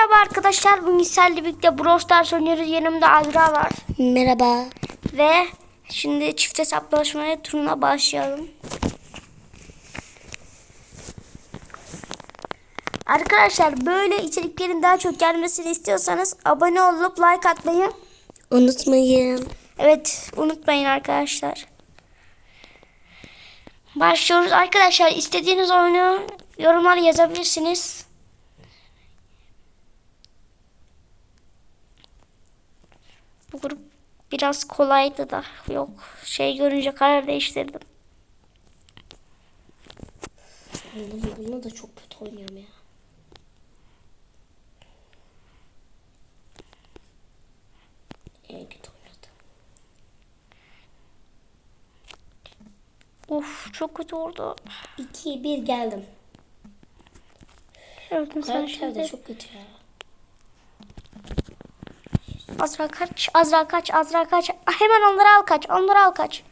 Merhaba arkadaşlar. Bugün sizlerle birlikte Brawl Stars oynuyoruz. Yanımda Azra var. Merhaba. Ve şimdi çift hesaplaşmaya turuna başlayalım. Arkadaşlar böyle içeriklerin daha çok gelmesini istiyorsanız abone olup like atmayı Unutmayın. Evet unutmayın arkadaşlar. Başlıyoruz arkadaşlar. istediğiniz oyunu yorumlar yazabilirsiniz. Bu grup biraz kolaydı da yok şey görünce karar değiştirdim. Bunu, bunu da çok kötü oynuyorum ya. En kötü oynadım. Of çok kötü oldu. 2 1 geldim. Gördün sen Karakter de şimdi. çok kötü ya. Azra kaç, Azra kaç, Azra kaç. Ah, Hemen onları al kaç, onları al kaç.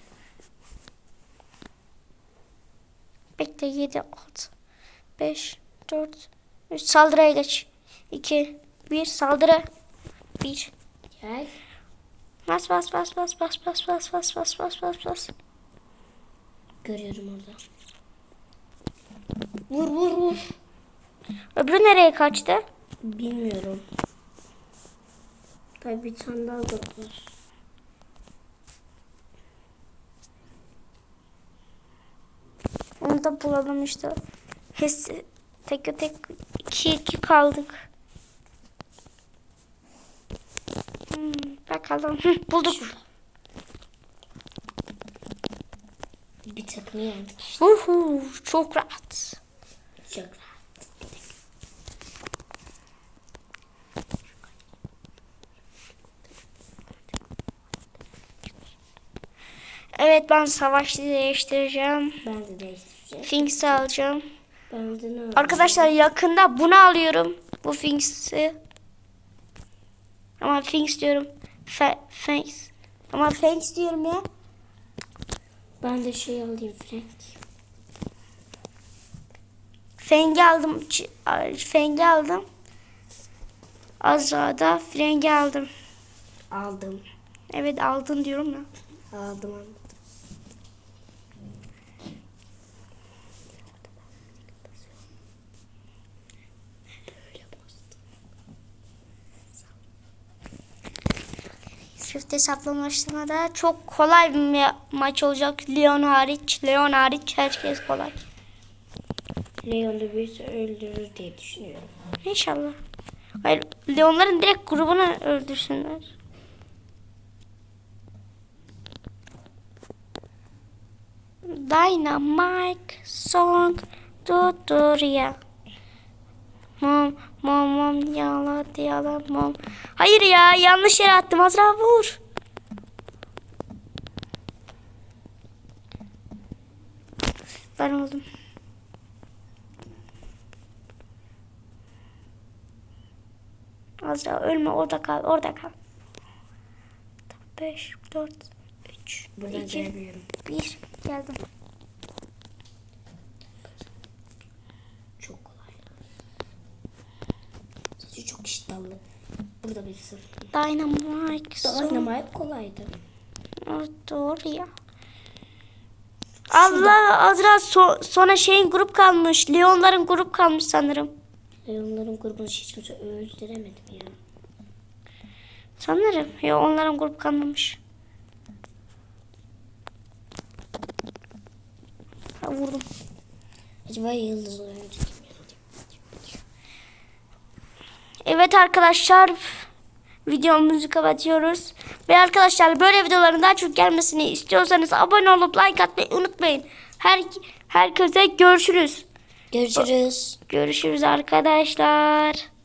Bekle 7, 6, 5, 4, 3 saldırıya geç. 2, 1 saldırı. 1. Gel. Bas bas bas bas bas bas bas bas bas bas bas bas. Görüyorum orada. Vur vur vur. Öbürü nereye kaçtı? Bilmiyorum. Tabii bir tane daha da var. Onu da bulalım işte. Hes tek tek 2 2 kaldık. Hmm, bakalım. Hı, bulduk. Bir takımı yendik işte. Uhu, çok rahat. Çok rahat. Evet ben savaşçı değiştireceğim. Ben de değiştireceğim. Finks'i alacağım. Ben de ne alacağım? Arkadaşlar yakında bunu alıyorum. Bu Finks'i. Ama Finks diyorum. Fe, Finks. Ama Finks diyorum ya. Ben de şey alayım Frank. Feng'i aldım. Feng'i aldım. Azra'da Frengi aldım. Aldım. Evet aldın diyorum ya. Aldım aldım. Çift hesaplaşmada çok kolay bir ma- maç olacak. Leon hariç. Leon hariç herkes kolay. Leon'u birisi öldürür diye düşünüyorum. İnşallah. Hayır, Leonların direkt grubunu öldürsünler. Dynamite Song Tutorial. Mom, mom, mom, yala, yala, mom. Hayır ya, yanlış yere attım. Azra vur. Ben oldum. Azra ölme orada kal orada kal. 5, 4, 3, Buradan 2, gelmiyorum. 1 geldim. Çok kolay. İştahlı. Burada bir sır. Dynamite. Dynamite kolaydı. Doğru ya. Allah Azra so- sonra şeyin grup kalmış. Leonların grup kalmış sanırım. Leon'ların grubunu hiç kimse öldüremedim ya. Sanırım. Ya onların grup kalmamış. Ha, vurdum. Acaba yıldız oyuncu kim ya? Evet arkadaşlar videomuzu kapatıyoruz. Ve arkadaşlar böyle videoların daha çok gelmesini istiyorsanız abone olup like atmayı unutmayın. Her herkese görüşürüz. Görüşürüz. Görüşürüz arkadaşlar.